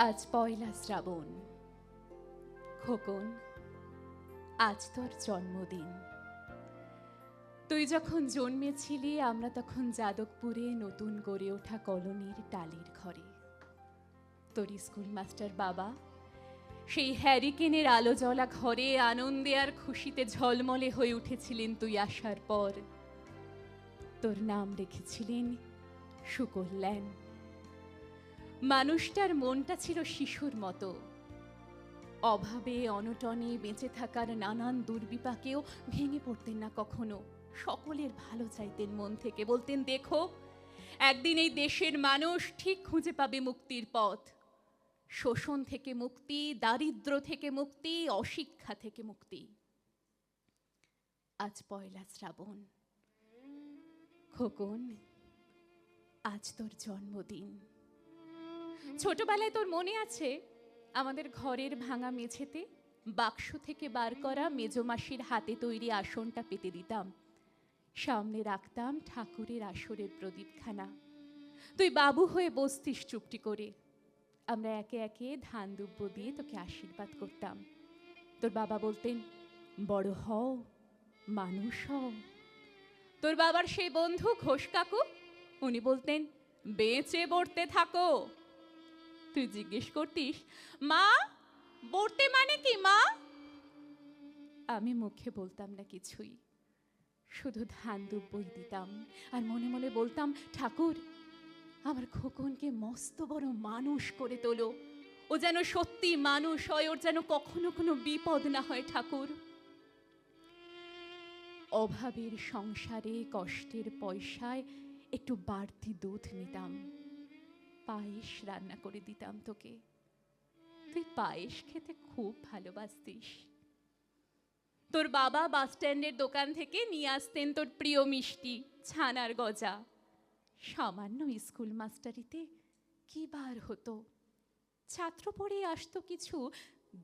আজ পয়লা শ্রাবণ। খোকন, আজ তোর জন্মদিন। তুই যখন জন্মেছিলি, আমরা তখন যাদবপুরে নতুন গড়ে ওঠা কলোনির টালির ঘরে। তোর স্কুল মাস্টার বাবা সেই হ্যারিকেনের আলো জ্বলা ঘরে আনন্দে আর খুশিতে ঝলমলে হয়ে উঠেছিলেন তুই আসার পর। তোর নাম রেখেছিলেন সুকল্যাণ মানুষটার মনটা ছিল শিশুর মতো। অভাবে, অনটনে বেঁচে থাকার নানান দুর্বিপাকেও ভেঙে পড়তেন না কখনো। সকলের ভালো চাইতেন মন থেকে, বলতেন, দেখো, একদিন এই দেশের মানুষ ঠিক খুঁজে পাবে মুক্তির পথ। শোষণ থেকে মুক্তি, দারিদ্র থেকে মুক্তি, অশিক্ষা থেকে মুক্তি। আজ পয়লা শ্রাবণ। খোকন, আজ তোর জন্মদিন। ছোটবেলায় তোর মনে আছে আমাদের ঘরের ভাঙা মেঝেতে বাক্স থেকে বার করা মেজমাসির হাতে তৈরি আসনটা পেতে দিতাম। সামনে রাখতাম ঠাকুরের আসরের প্রদীপখানা। তুই বাবু হয়ে বসতিস চুপটি করে। আমরা একে একে ধান দুব্য দিয়ে তোকে আশীর্বাদ করতাম। তোর বাবা বলতেন বড় হও মানুষ হও। তোর বাবার সেই বন্ধু ঘোষ কাকু উনি বলতেন বেঁচে বড়তে থাকো। তুই জিজ্ঞেস করতিস? মা, বড়তে মানে কি, মা? আমি মুখে বলতাম না কিছুই। শুধু ধান দুব্বই দিতাম আর মনে মনে বলতাম, ঠাকুর, আমার খোকনকে মস্ত বড় মানুষ করে তোলো। ও যেন সত্যি মানুষ হয়, ওর যেন কখনো কোনো বিপদ না হয়, ঠাকুর। অভাবের সংসারে কষ্টের পয়সায় একটু বাড়তি দুধ নিতাম। পায়েস রান্না করে দিতাম তোকে। তুই পায়েস খেতে খুব ভালোবাসতিস। তোর বাবা বাস স্ট্যান্ডের দোকান থেকে নিয়ে আসতেন তোর প্রিয় মিষ্টি, ছানার গজা। সামান্য স্কুল মাস্টারিতে কি বার হতো? ছাত্র পড়ে আসতো কিছু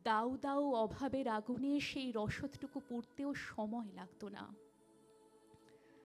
দাউ দাউ অভাবের আগুনে সেই রসদটুকু পুড়তেও সময় লাগতো না।